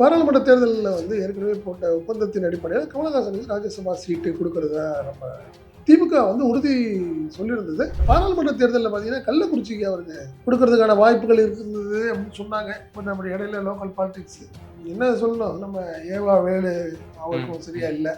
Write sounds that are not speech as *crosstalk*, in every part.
பாராளுமன்ற தேர்தலில் வந்து ஏற்கனவே போட்ட ஒப்பந்தத்தின் அடிப்படையில் கமலஹாசனுக்கு ராஜ்யசபா சீட்டு கொடுக்கறதா நம்ம திமுக வந்து உறுதி சொல்லியிருந்தது. பாராளுமன்ற தேர்தலில் பார்த்தீங்கன்னா கள்ளக்குறிச்சிக்கு அவருக்கு கொடுக்கறதுக்கான வாய்ப்புகள் இருந்தது அப்படின்னு சொன்னாங்க. இப்போ நம்ம இடையில லோக்கல் பாலிடிக்ஸ் என்ன சொல்லணும்? நம்ம ஏவா வேலு அவருக்கும் சரியா இல்லை.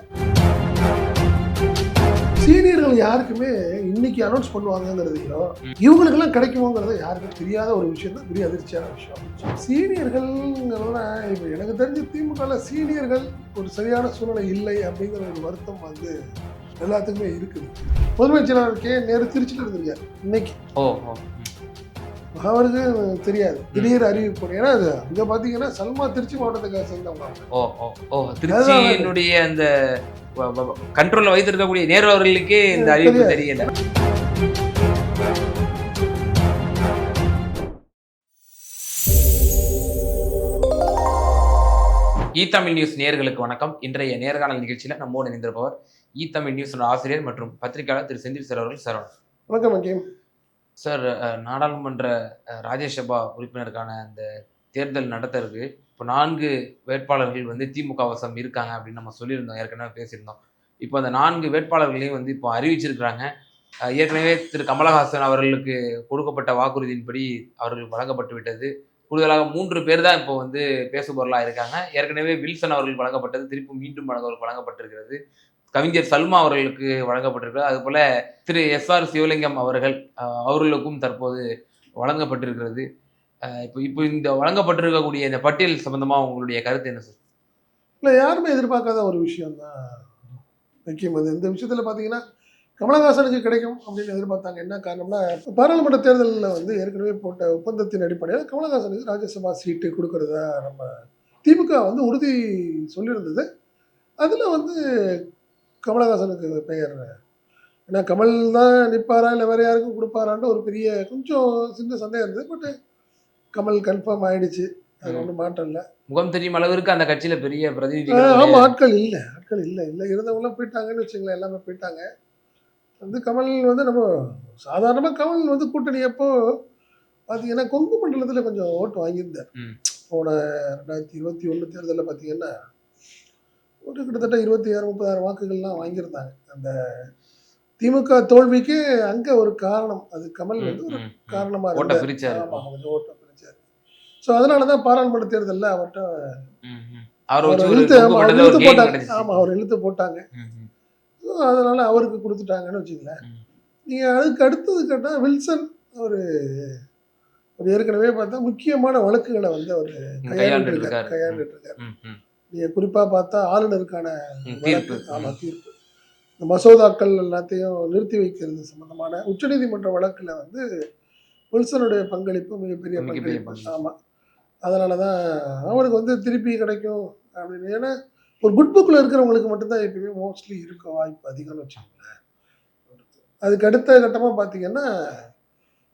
சீனியர்கள் யாருக்குமே இன்னைக்கு அனௌன்ஸ் பண்ணுவாங்கங்கிறதையோ இவங்களுக்கெல்லாம் கிடைக்குமோங்கிறத யாருக்கும் தெரியாத ஒரு விஷயம் தான் பெரிய அதிர்ச்சியான விஷயம். சீனியர்கள்ங்கிறதுனா இப்போ எனக்கு தெரிஞ்ச திமுகவில் சீனியர்கள் ஒரு சரியான சூழ்நிலை இல்லை அப்படிங்கிற ஒரு வருத்தம் வந்து எல்லாத்துக்குமே இருக்குது. செயலாளர் கே நேரு திருச்சியில் இருந்திருக்காரு. இன்னைக்கு. ஓ அவருக்கு தெரியாது. திடீர் அறிவிப்பு. ஏன்னா அது அங்கே பார்த்தீங்கன்னா சல்மா திருச்சி மாவட்டத்துக்கு சேர்ந்தவங்க. ஓ ஓ ஓ. திருச்சியினுடைய அந்த கண்ட்ரோல்ல வைத்திருக்கக்கூடிய நேரு அவர்களுக்கே இந்த அறிவிப்பு தெரியல. இ தமிழ் நியூஸ் நேயர்களுக்கு வணக்கம். இன்றைய நேர்காணல் நிகழ்ச்சியில நம்மோடு இணைந்திருப்பவர் இ தமிழ் நியூஸ் ஆசிரியர் மற்றும் பத்திரிகையாளர் திரு செந்தில் சார் அவர்கள். சரவணன் வணக்கம். அங்கேயும் சார் நாடாளுமன்ற ராஜ்யசபா உறுப்பினருக்கான அந்த தேர்தல் நடத்துறதுக்கு இப்போ நான்கு வேட்பாளர்கள் வந்து திமுக வசம் இருக்காங்க அப்படின்னு நம்ம சொல்லியிருந்தோம். ஏற்கனவே பேசியிருந்தோம். இப்போ அந்த நான்கு வேட்பாளர்களையும் வந்து இப்போ அறிவிச்சிருக்கிறாங்க. ஏற்கனவே திரு கமலஹாசன் அவர்களுக்கு கொடுக்கப்பட்ட வாக்குறுதியின்படி அவர்கள் வழங்கப்பட்டு விட்டது. கூடுதலாக மூன்று பேர் தான் இப்போ வந்து பேசுபொருளாக இருக்காங்க. ஏற்கனவே வில்சன் அவர்களுக்கு வழங்கப்பட்டது திருப்பி மீண்டும் வழங்க வழங்கப்பட்டிருக்கிறது. கவிஞர் சல்மா அவர்களுக்கு வழங்கப்பட்டிருக்கிறது. அதுபோல் திரு எஸ் ஆர் சிவலிங்கம் அவர்கள் அவர்களுக்கும் தற்போது வழங்கப்பட்டிருக்கிறது. இப்போ இப்போ இந்த வழங்கப்பட்டிருக்கக்கூடிய இந்த பட்டியல் சம்பந்தமாக உங்களுடைய கருத்து என்ன சார்? இல்லை யாருமே எதிர்பார்க்காத ஒரு விஷயம் தான் முக்கியம் அது இந்த விஷயத்தில் பார்த்தீங்கன்னா கமலஹாசனுக்கு கிடைக்கும் அப்படின்னு எதிர்பார்த்தாங்க. என்ன காரணம்னா பாராளுமன்ற தேர்தலில் வந்து ஏற்கனவே போட்ட ஒப்பந்தத்தின் அடிப்படையில் கமலஹாசனுக்கு ராஜ்யசபா சீட்டு கொடுக்கறதா நம்ம திமுக வந்து உறுதி சொல்லியிருந்தது. அதில் வந்து கமலஹாசனுக்கு பெயர். ஏன்னா கமல் தான் நிற்பாரா இல்லை வேறு யாருக்கும் கொடுப்பாரான்னு ஒரு பெரிய கொஞ்சம் சின்ன சந்தேகம் இருந்தது. பட் கமல் கன்ஃபார்ம் ஆயிடுச்சு. அது ஒன்றும் மாற்றம் இல்லை. முகம் தெரியும் அளவிற்கு அந்த கட்சியில பெரிய ஆ, பிரதிநிதிகள் ஆமா ஆட்கள் இல்லை. ஆட்கள் இல்லை இல்லை. இருந்தவங்களாம் போயிட்டாங்கன்னு வச்சுங்களேன் எல்லாமே போயிட்டாங்க. வந்து கமல் வந்து நம்ம சாதாரணமாக கமல் வந்து கூட்டணி அப்போ பார்த்தீங்கன்னா கொங்கு மண்டலத்தில் கொஞ்சம் ஓட்டு வாங்கியிருந்தார் ம். போன ரெண்டாயிரத்தி இருபத்தி ஒன்று தேர்தலில் பார்த்தீங்கன்னா ஒரு கிட்டத்தட்ட இருபத்தி ஆறு முப்பதாயிரம் வாக்குகள்லாம் வாங்கியிருந்தாங்க. அந்த திமுக தோல்விக்கு அங்கே ஒரு காரணம். அது கமல் வந்து ஒரு காரணமாக இருந்தார். ஆமாம் கொஞ்சம் ஓட்ட பிரிச்சார். ஸோ அதனால தான் பாராளுமன்ற தேர்தலில் அவர்கிட்ட. அவரை இழுத்து போட்டாங்க. கிடைச்சிச்சு. ஆமா அவர் இழுத்து போட்டாங்க. அதனால அவருக்கு கொடுத்துட்டாங்கன்னு வச்சுங்களேன் ம். நீங்க அதுக்கு அடுத்தது கேட்டால் வில்சன் ஒரு ஒரு ஏற்கனவே பார்த்தா முக்கியமான வழக்குகளை வந்து அவர் கையாண்டு கையாண்டுட்டு இருக்காரு இருக்காரு. கையாண்டுட்டு இருக்காரு ம், ம். நீங்க குறிப்பா பார்த்தா ஆளுநருக்கான வழக்கு தீர்ப்பு ஆமா ம். தீர்ப்பு இந்த மசோதாக்கள் எல்லாத்தையும் நிறுத்தி வைக்கிறது சம்பந்தமான உச்சநீதிமன்ற வழக்குல வந்து வில்சனுடைய பங்களிப்பு மிகப்பெரிய பங்களிப்பு பங்களிப்பு. ஆமா அதனால தான் அவருக்கு வந்து திருப்பி கிடைக்கும் அப்படின்னு ஏன்னா ஒரு குட் புக்கில் இருக்கிறவங்களுக்கு மட்டும்தான் எப்பயுமே மோஸ்ட்லி இருக்க வாய்ப்பு அதிகம்னு வச்சுக்கோங்களேன். அதுக்கு அடுத்த கட்டமாக பார்த்தீங்கன்னா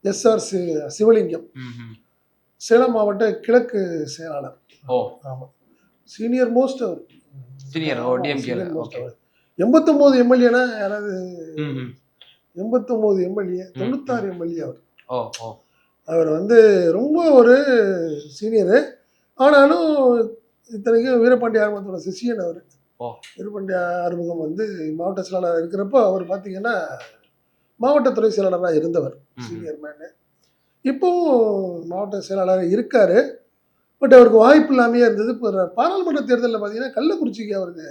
எஸ்ஆர் சி சிவலிங்கம். சேலம் மாவட்ட கிழக்கு செயலாளர். ஓ. ஆமாம் சீனியர் மோஸ்ட் அவர். Okay. எண்பத்தொம்போது எம்எல்ஏனா யாராவது. எண்பத்தொம்போது எம்எல்ஏ. தொண்ணூத்தாறு எம்எல்ஏ அவர். அவர் வந்து ரொம்ப ஒரு சீனியரு ஆனாலும் இத்தனைக்கும் வீரபாண்டிய ஆரம்பத்தோட சிஷியன் அவர். வீரபாண்டிய ஆறுமுகம் வந்து மாவட்ட செயலாளர் இருக்கிறப்போ அவர் பார்த்தீங்கன்னா மாவட்ட துறை செயலாளராக இருந்தவர். சீனியர் மேனு இப்போவும் மாவட்ட செயலாளர் இருக்காரு. பட் அவருக்கு வாய்ப்பு இல்லாமையே இருந்தது. இப்போ பாராளுமன்ற தேர்தலில் பார்த்தீங்கன்னா கள்ளக்குறிச்சிக்கு அவருக்கு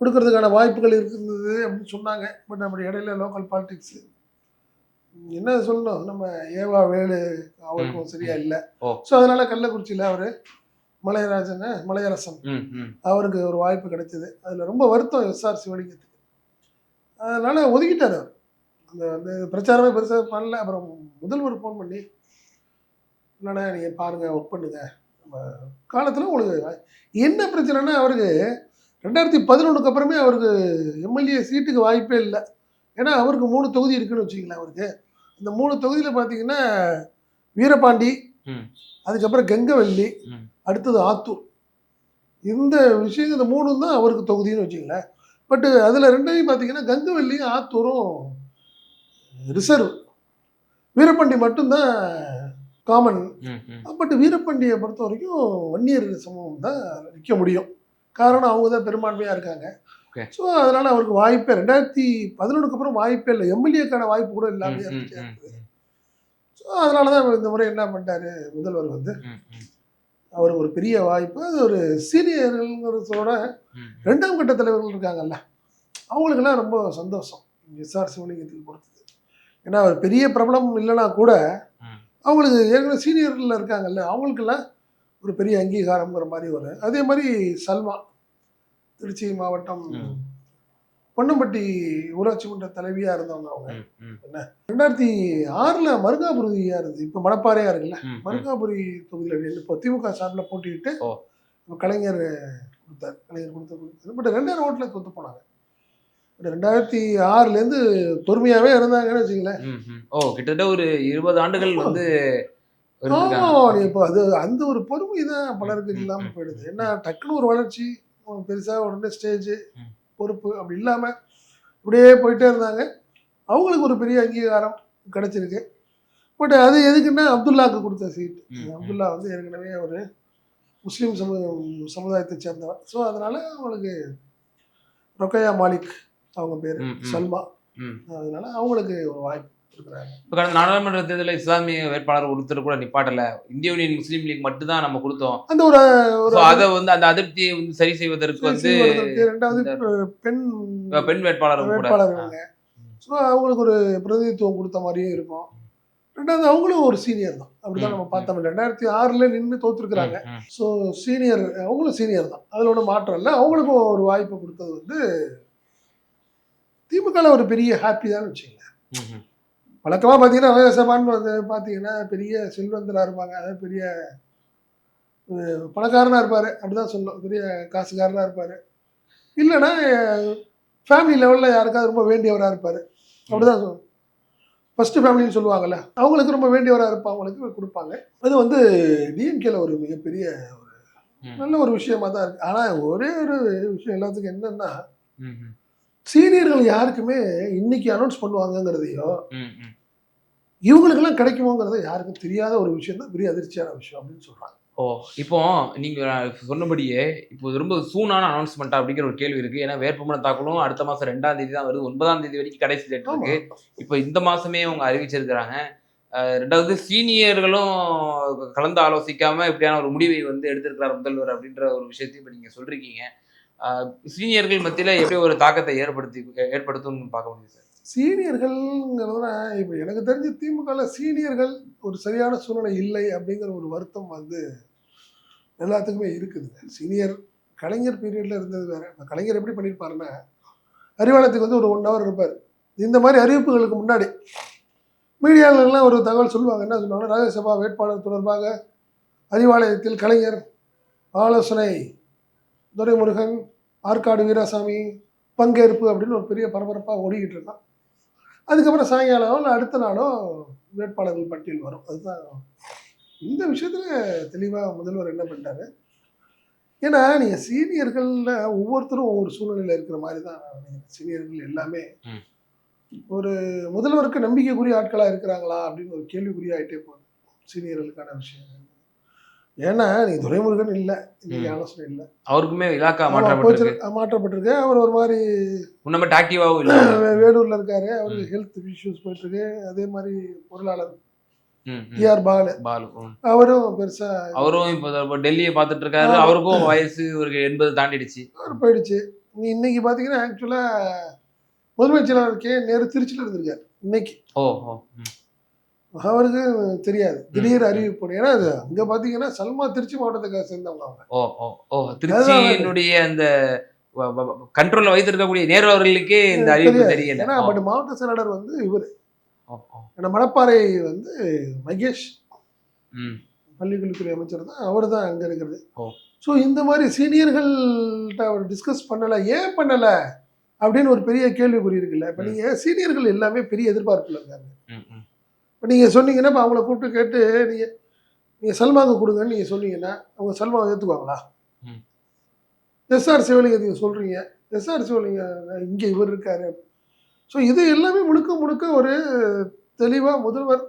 கொடுக்கறதுக்கான வாய்ப்புகள் இருந்தது அப்படின்னு சொன்னாங்க. பட் நம்ம இடையில லோக்கல் பாலிடிக்ஸ் என்ன சொல்லணும்? நம்ம ஏவா வேலு அவருக்கும் சரியா இல்லை. ஸோ அதனால கள்ளக்குறிச்சியில் அவர் மலையராஜன் மலையரசன். அவருக்கு ஒரு வாய்ப்பு கிடைச்சது அதில் ரொம்ப வருத்தம் எஸ்ஆர் சிவலிங்கத்துக்கு. அதனால ஒதுக்கிட்டார் அவர். அந்த வந்து பிரச்சாரமே பெருசாக பண்ணல. அப்புறம் முதல்வர் ஃபோன் பண்ணி இல்லைண்ணா நீங்கள் பாருங்கள் ஒர்க் பண்ணுங்க. நம்ம காலத்தில் உங்களுக்கு என்ன பிரச்சனைனா அவருக்கு ரெண்டாயிரத்தி பதினொன்றுக்கு அப்புறமே அவருக்கு எம்எல்ஏ சீட்டுக்கு வாய்ப்பே இல்லை. ஏன்னா அவருக்கு மூணு தொகுதி இருக்குன்னு வச்சுங்களேன் அவருக்கு. இந்த மூணு தொகுதியில் பார்த்தீங்கன்னா வீரபாண்டி. அதுக்கப்புறம் கங்கவல்லி. அடுத்தது ஆத்தூர். இந்த விஷயம் இந்த மூணும் தான் அவருக்கு தொகுதின்னு வச்சுங்களேன் பட்டு அதில் ரெண்டையும் பார்த்தீங்கன்னா கங்கவல்லியும் ஆத்தூரும் ரிசர்வ். வீரபாண்டி மட்டும்தான் காமன். பட் வீரபாண்டியை பொறுத்த வரைக்கும் வன்னியர் சமூகம் தான் நிற்க முடியும். காரணம் அவங்க தான் பெரும்பான்மையாக இருக்காங்க. ஸோ அதனால அவருக்கு வாய்ப்பே ரெண்டாயிரத்தி பதினொன்றுக்கு அப்புறம் வாய்ப்பே இல்லை. எம்எல்ஏக்கான வாய்ப்பு கூட இல்லாமல் இருந்துச்சு. ஸோ அதனால தான் இந்த முறை என்ன பண்ணிட்டாரு முதல்வர் வந்து. அவர் ஒரு பெரிய வாய்ப்பு அது ஒரு சீனியருங்கிறதோட. ரெண்டாம் கட்ட தலைவர்கள் இருக்காங்கல்ல அவங்களுக்கெல்லாம் ரொம்ப சந்தோஷம் எஸ்ஆர் சிவலிங்கத்துக்கு கொடுத்தது ஏன்னா அவர் பெரிய பிரபலம் இல்லைனா கூட. அவங்களுக்கு ஏற்கனவே சீனியரில் இருக்காங்கல்ல அவங்களுக்கெல்லாம் ஒரு பெரிய அங்கீகாரம்ங்கிற மாதிரி வரும் அதே மாதிரி சல்மா திருச்சி மாவட்டம். பொன்னம்பட்டி ஊராட்சி மன்ற தலைவியாக இருந்தவங்க அவங்க. ம், ரெண்டாயிரத்தி ஆறில் மருங்காபுரியாக இருந்தது இப்போ மணப்பாறையாக இருக்குல்ல. மருங்காபுரி தொகுதியில் இப்போ திமுக சார்பில். இப்போ கலைஞர் கொடுத்தார். கலைஞர் கொடுத்த கொடுத்தாரு பட் ரெண்டாயிரம் ஓட்டில் தொத்து போனாங்க. ரெண்டாயிரத்தி ஆறுலேருந்து பொறுமையாகவே இருந்தாங்கன்னு வச்சுங்களேன். ஓ கிட்டத்தட்ட ஒரு இருபது ஆண்டுகள் வந்து ஆமா இருந்திருக்காங்க. இப்போ அது அந்த ஒரு பொறுமை தான் பலருக்கு இல்லாமல் போயிடுது. ஏன்னா டக்குன்னு ஒரு வளர்ச்சி பெருசாக உடனே ஸ்டேஜ். பொறுப்பு அப்படி இல்லாமல் இப்படியே போயிட்டே இருந்தாங்க அவங்களுக்கு ஒரு பெரிய அங்கீகாரம் கிடைச்சிருக்கு பட் அது எதுக்குன்னா அப்துல்லாவுக்கு கொடுத்த சீட். அப்துல்லா வந்து ஏற்கனவே ஒரு முஸ்லீம் சமு சமுதாயத்தை சேர்ந்தவர் ஸோ அதனால அவங்களுக்கு ரொக்கையா மாலிக் அவங்க பேர். சல்மா. அதனால அவங்களுக்கு ஒரு வாய்ப்பு கொடுக்குறாங்க இப்ப கடந்த நாடாளுமன்ற தேர்தலில் இஸ்லாமிய வேட்பாளர் ஒருத்தர் கூட நிப்பாட்டல. இந்திய யூனியன் முஸ்லீம் லீக் மட்டும் தான் நம்ம கொடுத்தோம். அந்த ஒரு அதை வந்து அந்த அதிருப்தியை வந்து சரி செய்வதற்கு வந்து ரெண்டாவது பெண் பெண் வேட்பாளர் இவங்க ஸோ அவங்களுக்கு ஒரு பிரதிநிதித்துவம் கொடுத்த மாதிரியும் இருக்கும். ரெண்டாவது அவங்களும் ஒரு சீனியர் தான். அப்படிதான் நம்ம பார்த்தோம் ரெண்டாயிரத்தி ஆறுல நின்று தோத்துருக்குறாங்க. ஸோ சீனியர் அவங்களும் சீனியர் தான். அதில் ஒன்றும் மாற்றம் இல்லை. அவங்களுக்கும் ஒரு வாய்ப்பு கொடுத்தது வந்து திமுகவில் ஒரு பெரிய ஹாப்பி தான் ம். வழக்கமாக பார்த்தீங்கன்னா ராஜசபான்னு வந்து பார்த்தீங்கன்னா பெரிய செல்வந்தராக இருப்பாங்க. அதாவது பெரிய அஹ், பணக்காரனா இருப்பார். அப்படிதான் சொல்லணும். பெரிய காசுக்காரனாக இருப்பார். இல்லைன்னா ஃபேமிலி லெவலில் யாருக்காவது ரொம்ப வேண்டியவராக இருப்பார். அப்படிதான் சொல்லணும். ஃபஸ்ட்டு ஃபேமிலின்னு சொல்லுவாங்கல்ல அவங்களுக்கு ரொம்ப வேண்டியவராக இருப்பவங்களுக்கு கொடுப்பாங்க. அது வந்து டிஎம்கேல ஒரு மிகப்பெரிய ஒரு. நல்ல ஒரு விஷயமா தான் இருக்கு. ஆனால் ஒரே ஒரு விஷயம் எல்லாத்துக்கும் என்னன்னா. சீனியர்கள் யாருக்குமே இன்னைக்கு அனௌன்ஸ் பண்ணுவாங்கங்கிறதையோ. இவங்களுக்கெல்லாம் கிடைக்குமோங்கிறது யாருக்கும் தெரியாத ஒரு விஷயம் தான் பெரிய அதிர்ச்சியான விஷயம் அப்படின்னு சொல்றாங்க. ஓ இப்போ நீங்க சொன்னபடியே இப்போ ரொம்ப சூனான அனௌன்ஸ்மெண்ட் அப்படிங்கிற ஒரு கேள்வி இருக்கு. ஏன்னா வேட்புமனு தாக்கலும் அடுத்த மாசம் ரெண்டாம் தேதி தான் வருது. ஒன்பதாம் தேதி வரைக்கும் கடைசி டேட். இருக்கு. இப்போ இந்த மாசமே அவங்க அறிவிச்சிருக்கிறாங்க. ரெண்டாவது சீனியர்களும் கலந்து ஆலோசிக்காம இப்படியான ஒரு முடிவை வந்து எடுத்திருக்கிறார் முதல்வர் அப்படின்ற ஒரு விஷயத்தையும் இப்போ நீங்க சொல்றீங்க அஹ் சீனியர்கள் மத்தியில் எப்படி ஒரு தாக்கத்தை ஏற்படுத்தி ஏற்படுத்தும்னு பார்க்க முடியுது சார்? சீனியர்கள்ங்கிறதுனா இப்போ எனக்கு தெரிஞ்ச திமுகவில் சீனியர்கள் ஒரு சரியான சூழ்நிலை இல்லை அப்படிங்கிற ஒரு வருத்தம் வந்து எல்லாத்துக்குமே இருக்குதுங்க சீனியர் கலைஞர் பீரியடில் இருந்தது வேறு. இப்போ கலைஞர் எப்படி பண்ணியிருப்பாருன்னா அறிவாலயத்துக்கு வந்து ஒரு ஒன் ஹவர் இருப்பார். இந்த மாதிரி அறிவிப்புகளுக்கு முன்னாடி மீடியாவிலலாம் ஒரு தகவல் சொல்லுவாங்க. என்ன சொல்லுவாங்க ராஜ்யசபா வேட்பாளர் தொடர்பாக அறிவாலயத்தில் கலைஞர் ஆலோசனை துரைமுருகன் ஆற்காடு வீராசாமி பங்கேற்பு அப்படின்னு ஒரு பெரிய பரபரப்பாக ஓடிக்கிட்டு இருக்கான் அதுக்கப்புறம் சாயங்காலம் இல்லை அடுத்த நாளோ வேட்பாளர்கள் பட்டியல் வரும். அதுதான். இந்த விஷயத்தில் தெளிவாக முதல்வர் என்ன பண்ணிட்டாரு? ஏன்னா நீங்கள் சீனியர்களில் ஒவ்வொருத்தரும் ஒவ்வொரு சூழ்நிலையில் இருக்கிற மாதிரி தான் சீனியர்கள் எல்லாமே. ஒரு முதல்வருக்கு நம்பிக்கைக்குரிய ஆட்களாக இருக்கிறாங்களா அப்படின்னு ஒரு கேள்விக்குரிய ஆகிட்டே போகுது சீனியர்களுக்கான விஷயம் ஏன்னா நீ துரைமுருகன் இல்லை இன்னைக்கு. ஆலோசனை இல்லை. அவருக்குமே இலாக்கா மாற்றப்பட்டிருக்கு. மாற்றப்பட்டிருக்கு. அவர் ஒரு மாதிரி முன்னமட்டு ஆக்டிவாவும் இல்லை. வேலூர்ல இருக்காரு. அவருக்கு ஹெல்த் இஷ்யூஸ் போயிட்டு இருக்கு அதே மாதிரி பொருளாளர். T R Balu. பாலு. அவரும் பெருசா அவரும் இப்போ டெல்லியை பார்த்துட்டு இருக்காரு. அவருக்கும் வயசு ஒரு எண்பது தாண்டிடுச்சு. அவர் போயிடுச்சு. நீ இன்னைக்கு பாத்தீங்கன்னா ஆக்சுவலா முதன்மை செயலாளர் கே. நேரு திருச்சியில் இருந்திருக்காரு. இன்னைக்கு. ஓ. அவருக்கு தெரியாது. திடீர். அறிவிப்பு ஏன்னா அது அங்க பாத்தீங்கன்னா சல்மா திருச்சி மாவட்டத்துக்காக சேர்ந்தவங்க அவங்க. ஓ ஓ திருச்சியினுடைய அந்த கண்ட்ரோல்ல வைத்திருக்கக்கூடிய நேரு அவர்களுக்கே இந்த அறிவிப்பு. தெரியல. ஏன்னா பட் மாவட்ட செயலாளர் வந்து இவர். மணப்பாறை வந்து மகேஷ். பள்ளிக்கல்வித்துறை அமைச்சர் தான். அவர் தான் அங்கே இருக்கிறது. ஸோ இந்த மாதிரி சீனியர்கள்ட்ட அவர் டிஸ்கஸ் பண்ணலை. ஏன் பண்ணலை? அப்படின்னு ஒரு பெரிய கேள்விக்குறி இருக்குல்ல இப்போ. நீங்கள் சீனியர்கள் எல்லாமே பெரிய எதிர்பார்ப்பில் இருக்காங்க. இப்போ நீங்கள் சொன்னீங்கன்னா இப்போ அவங்கள கூப்பிட்டு கேட்டு நீங்கள் நீங்கள் சல்மாவுக்கு கொடுங்கன்னு நீங்கள் சொன்னீங்கன்னா அவங்க சல்மாவை ஏற்றுக்குவாங்களா. எஸ்ஆர் சிவலிங்கத்துக்கு சொல்கிறீங்க எஸ்ஆர் சிவலிங்க இங்கே இவர் இருக்காரு. ஸோ இது எல்லாமே முழுக்க முழுக்க ஒரு தெளிவாக முதல்வர்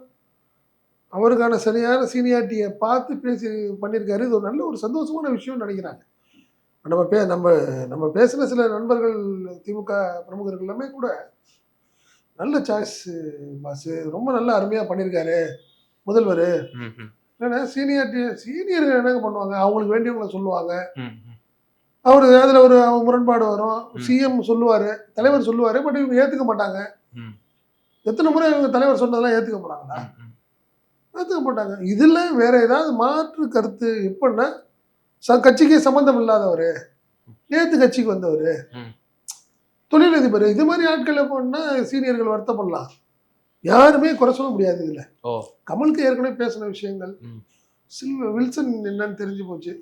அவருக்கான சரியான சீனியாரிட்டியை பார்த்து பேசி பண்ணியிருக்காரு. இது ஒரு நல்ல ஒரு சந்தோஷமான விஷயம்னு நினைக்கிறாங்க. நம்ம பே நம்ம நம்ம பேசின சில நண்பர்கள் திமுக பிரமுகர்கள் எல்லாமே கூட நல்ல சாய்ஸ் பாஸ் ரொம்ப நல்லா அருமையாக பண்ணியிருக்காரு முதல்வர். என்னன்னா சீனியாரிட்டி சீனியர்கள் என்னங்க பண்ணுவாங்க? அவங்களுக்கு வேண்டியவங்களை சொல்லுவாங்க. அவர் அதில் ஒரு முரண்பாடு வரும். சிஎம் சொல்லுவார். தலைவர் சொல்லுவார் பட் இவங்க ஏற்றுக்க மாட்டாங்க. எத்தனை முறை இவங்க தலைவர் சொன்னதெல்லாம் ஏற்றுக்க ம். ஏற்றுக்க மாட்டாங்க. இதில் வேற ஏதாவது மாற்று கருத்து எப்படின்னா ச கட்சிக்கு சம்மந்தம் இல்லாதவர். நேத்து கட்சிக்கு வந்தவர். தொழிலதிபர். இது மாதிரி ஆட்கள் எப்படின்னா சீனியர்கள் வருத்தப்படலாம். யாருமே குறை சொல்ல முடியாது இதில். ஓ. கமலுக்கு ஏற்கனவே பேசின விஷயங்கள். சில்வ வில்சன் என்னன்னு தெரிஞ்சு போச்சு.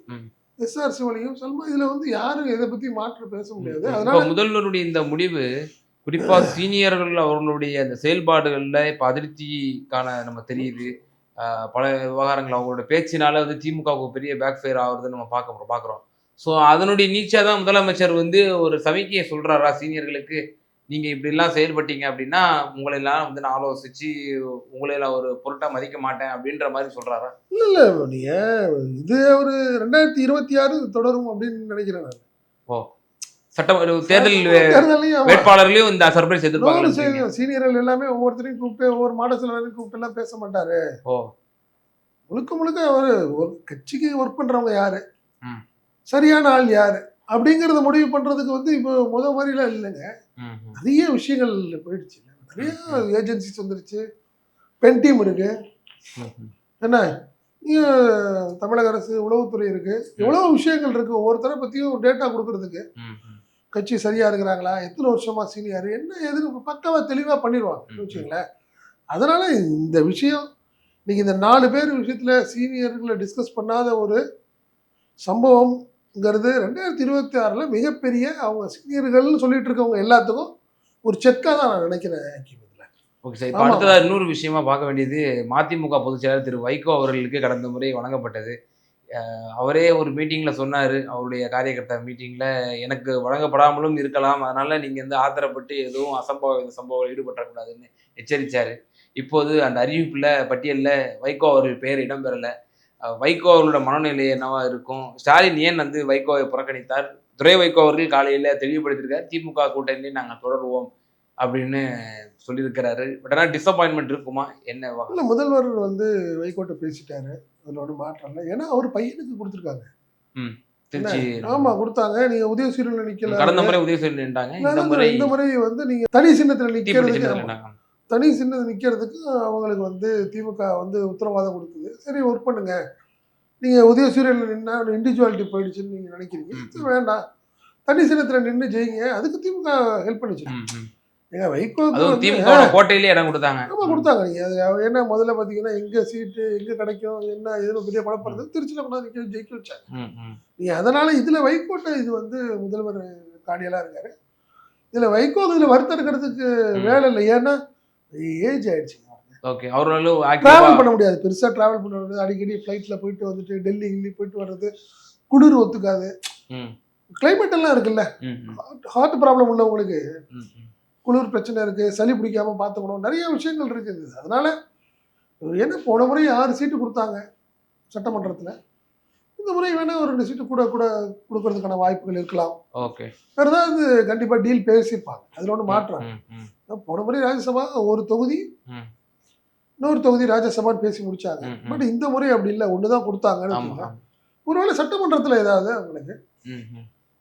எஸ்ஆர் சிவலிங்கம் சல்மா இதுல வந்து யாரும் இதை பத்தி மாற்று பேச முடியாது. அதனால முதல்வருடைய இந்த முடிவு குறிப்பா *laughs* சீனியர்கள் அவர்களுடைய அந்த செயல்பாடுகள்ல இப்ப அதிருப்திக்கான நம்ம தெரியுது. பல விவகாரங்கள் அவங்களோட பேச்சினால வந்து திமுகவுக்கு பெரிய பேக் ஃபயர் ஆகுறதுன்னு நம்ம பார்க்க பாக்குறோம் ஸோ அதனுடைய நீச்சா தான் முதலமைச்சர் வந்து ஒரு சமிக்கையை சொல்றாரா சீனியர்களுக்கு நீங்க இப்படி எல்லாம் செயல்பட்டீங்க அப்படின்னா உங்களை எல்லாம் வந்து நான் ஆலோசிச்சு உங்களை எல்லாம் ஒரு பொருட்டா மதிக்க மாட்டேன் அப்படின்ற மாதிரி சொல்றாரா இல்ல நீங்க இது ஒரு ரெண்டாயிரத்தி இருபத்தி ஆறு தொடரும் அப்படின்னு நினைக்கிறேன் நான். சட்ட ஒரு தேர்தல். வேட்பாளர்களையும் இந்த சர்ப்ரைஸ் எதிர்பார்க்கலாம் சீனியர்கள் எல்லாமே ஒவ்வொருத்தரையும் கூப்பிட்டு ஒவ்வொரு மாட சிலரையும் கூப்பிட்டு எல்லாம் பேச மாட்டாரு ஓ முழுக்க முழுக்க அவரு ஒரு கட்சிக்கு ஒர்க் பண்றவங்க யாரு. சரியான ஆள் யாரு? அப்படிங்கறத முடிவு பண்றதுக்கு வந்து இப்போ முத மாதிரிலாம் இல்லைங்க. நிறைய விஷயங்கள் போயிடுச்சு. நிறைய ஏஜென்சிஸ் வந்துருச்சு. பென் டீம் இருக்கு. ம், ம். என்ன தமிழக அரசு உளவுத்துறை இருக்கு. எவ்வளவு விஷயங்கள் இருக்கு. ஒவ்வொருத்தரை பத்தியும் டேட்டா கொடுக்கறதுக்கு. கட்சி சரியா இருக்கிறாங்களா? எத்தனை வருஷமா சீனியர் என்ன எதுன்னு பக்காவா தெளிவா பண்ணிடுவாங்க. வச்சுங்களேன் அதனால இந்த விஷயம் இன்னைக்கு இந்த நாலு பேர் விஷயத்துல சீனியர்களை டிஸ்கஸ் பண்ணாத ஒரு சம்பவம்ங்கிறது ரெண்டாயிரத்தி இருபத்தி ஆறுல மிகப்பெரிய அவங்க சீனியர்கள்னு சொல்லிட்டு இருக்கவங்க எல்லாத்துக்கும் ஒரு செக்காக தான் நான் நினைக்கிறேன். ஓகே சார் இப்போ ஆமா. அடுத்ததா இன்னொரு விஷயமா பார்க்க வேண்டியது மதிமுக பொதுச் செயலாளர் திரு வைகோ அவர்களுக்கு கடந்த முறை வழங்கப்பட்டது அவரே ஒரு மீட்டிங்ல சொன்னாரு அவருடைய காரியகர்த்தா மீட்டிங்ல எனக்கு வழங்கப்படாமலும் இருக்கலாம் அதனால நீங்க வந்து ஆத்திரப்பட்டு எதுவும் அசம்பவ சம்பவம் ஈடுபட்டக்கூடாதுன்னு எச்சரிச்சாரு இப்போது அந்த அறிவிப்புல பட்டியல்ல வைகோ அவர்கள் பெயர் இடம்பெறல வைகோ அவர்களோட மனநிலை என்னவா இருக்கும்? ஸ்டாலின் ஏன் வந்து வைகோவை புறக்கணித்தார்? துரை வைகோ அவர்கள் காலையில தெளிவுபடுத்தியிருக்கார். திமுக கூட்டணியை நாங்கள் தொடருவோம் அப்படின்னு சொல்லியிருக்கிறாரு. பட் ஆனால் டிசப்பாயின்மெண்ட் இருக்குமா? என்ன? இல்ல முதல்வர் வந்து வைகோட்டை பேசிட்டாரு. அதுல ஒன்றும் மாற்றம் இல்லை. ஏன்னா அவர் பையனுக்கு கொடுத்துருக்காங்க. ஆமா கொடுத்தாங்க. நீங்க உதயசூரியன்ல நிக்கல. கடந்த முறை உதயசூரியன் நின்றாங்க. இந்த முறை இந்த முறை வந்து நீங்க தனி சின்னத்துல நிக்கிறதுக்கு தனி சின்னது நிக்கிறதுக்கு அவங்களுக்கு வந்து திமுக வந்து உத்தரவாதம் கொடுக்குது. சரி ஒர்க் பண்ணுங்க. நீங்க உதயசூரியன்ல நின்னா இண்டிவிஜுவாலிட்டி போயிடுச்சுன்னு நீங்க நினைக்கிறீங்க. வேண்டாம். தனி சின்னத்துல நின்று ஜெயிங்க. அதுக்கு திமுக ஹெல்ப் பண்ணிச்சு. ஏங்க வைகோ கோட்டையிலே இடம் கொடுத்தாங்க. ஆமா கொடுத்தாங்க. நீங்க அது என்ன முதல்ல பாத்தீங்கன்னா எங்க சீட்டு எங்க கிடைக்கும் என்ன எதுவும் பெரிய இருந்தது திருச்சியில கொண்டாந்து நிக்க ஜெயிக்க வச்சாங்க. ம், ம். நீங்க அதனால இதுல வைகோட்டை இது வந்து முதல்வர் கார்டியலா இருக்காரு. இதுல வைகோ இதுல வருத்தம் இருக்கிறதுக்கு ம். வேலை இல்லை. ஏன்னா ஏஜ் ஆயிடுச்சு ஓகே அவர்களும் டிராவல் பண்ண முடியாது. பெருசா டிராவல் பண்ண முடியாது. அடிக்கடி ஃப்ளைட்ல போயிட்டு வந்துட்டு டெல்லி கில்லி போயிட்டு வர்றது குளிர் ஒத்துக்காது. ம், கிளைமேட் எல்லாம் இருக்குல்ல. ஹார்ட் ப்ராப்ளம் உள்ளவங்களுக்கு. குளிர் பிரச்சனை இருக்கு சளி பிடிக்காம பார்த்துக்கணும். நிறைய விஷயங்கள் இருக்குது. அதனால என்ன போன முறை ஆறு சீட்டு கொடுத்தாங்க சட்டமன்றத்துல. இந்த முறை வேணா ஒரு ரெண்டு சீட்டு கூட கூட கொடுக்கறதுக்கான வாய்ப்புகள் இருக்கலாம். ஓகே வேற ஏதாவது கண்டிப்பா டீல் பேசியிருப்பாங்க அதுல ஒன்று மாற்றம் போன முறை ராஜ்யசபா ஒரு தொகுதி. இன்னொரு தொகுதி ராஜ்யசபான்னு பேசி முடிச்சாங்க. பட் இந்த முறை அப்படி இல்லை ஒன்று தான் கொடுத்தாங்கன்னு. ஒருவேளை சட்டமன்றத்தில் ஏதாவது அவங்களுக்கு.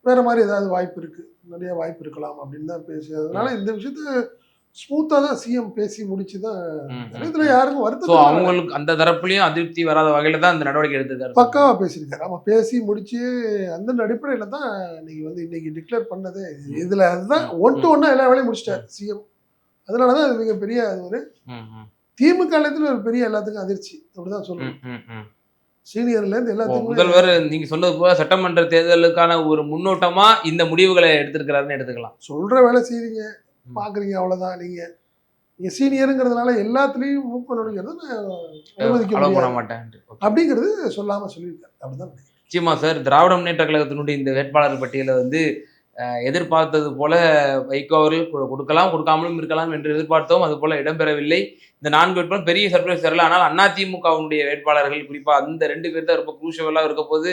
வேற மாதிரி ஏதாவது வாய்ப்பு இருக்கு நிறைய வாய்ப்பு இருக்கலாம் அப்படின்னு தான் பேசி அதனால இந்த விஷயத்த ஸ்மூத்தா தான் சிஎம் பேசி முடிச்சு தான். இதுல யாருக்கும் வருத்தம் அவங்களுக்கு அந்த தரப்புலயும் அதிருப்தி வராத வகையில தான் இந்த நடவடிக்கை எடுத்திருக்காரு பக்காவா பேசியிருக்காரு. ஆமா பேசி முடிச்சு அந்த அடிப்படையில தான் இன்னைக்கு வந்து இன்னைக்கு டிக்ளேர் பண்ணது. இதுல அதுதான் ஒன் டு ஒன்னா எல்லா வேலையும் முடிச்சிட்டாரு சிஎம் அதனாலதான் அது மிகப்பெரிய அது ஒரு திமுக காலத்துல ஒரு பெரிய எல்லாத்துக்கும் அதிர்ச்சி. அப்படிதான் சொல்லணும் ம், ம், ம். சீனியர்ல இருந்து ஓ, எல்லாத்துக்குமே முதல்வர் நீங்க சொன்னது போல சட்டமன்ற தேர்தலுக்கான ஒரு முன்னோட்டமா இந்த முடிவுகளை எடுத்திருக்கிறாருன்னு எடுத்துக்கலாம். சொல்ற வேலை செய்றீங்க பாக்குறீங்க அவ்வளவுதான். நீங்க நீங்க சீனியருங்கிறதுனால எல்லாத்துலயும் மூக்க நுழைக்கிறது நான் அனுமதிக்க பண்ண மாட்டேன். அப்படிங்கிறது சொல்லாம சொல்லியிருக்காரு. அப்படிதான் நினைக்கிறேன் நிச்சயமா சார். திராவிட முன்னேற்ற கழகத்தினுடைய இந்த வேட்பாளர் பட்டியலை வந்து எதிர்பார்த்தது போல வைகோ அவர்கள் கொடுக்கலாம் கொடுக்காமலும் இருக்கலாம் என்று எதிர்பார்த்தோம். அது போல இடம்பெறவில்லை. இந்த நான்கு வேட்பாளர் பெரிய சர்ப்ரைஸ் தரல. ஆனால் அதிமுகவுடைய வேட்பாளர்கள் குறிப்பாக அந்த ரெண்டு பேர் தான் ரொம்ப குரூஷவெல்லாம் இருக்க போது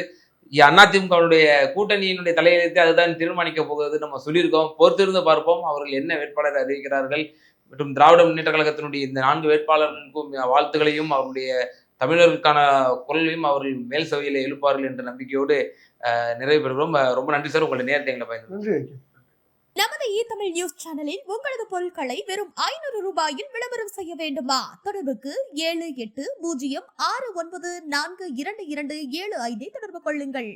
அதிமுகவுடைய கூட்டணியினுடைய தலையெழுத்து அதுதான் தீர்மானிக்க போகிறது நம்ம சொல்லியிருக்கோம். பொறுத்திருந்து பார்ப்போம் அவர்கள் என்ன வேட்பாளர் அறிவிக்கிறார்கள். மற்றும் திராவிட முன்னேற்ற கழகத்தினுடைய இந்த நான்கு வேட்பாளர்களுக்கும் வாழ்த்துக்களையும் அவருடைய தமிழர்களுக்கான குரலையும் அவர்கள் மேல் சபையில் எழுப்பார்கள் என்ற நம்பிக்கையோடு நிறைவு பெறுகிறோம். ரொம்ப நன்றி சார். உங்களுடைய நேரத்தை எங்களை பயந்து நமது இ தமிழ் நியூஸ் சேனலில் உங்களது பொருட்களை வெறும் ஐநூறு ரூபாயில் விளம்பரம் செய்ய வேண்டுமா? தொடர்புக்கு ஏழு எட்டு பூஜ்ஜியம் ஆறு ஒன்பது நான்கு இரண்டு இரண்டு ஏழு ஐந்தை தொடர்பு கொள்ளுங்கள்.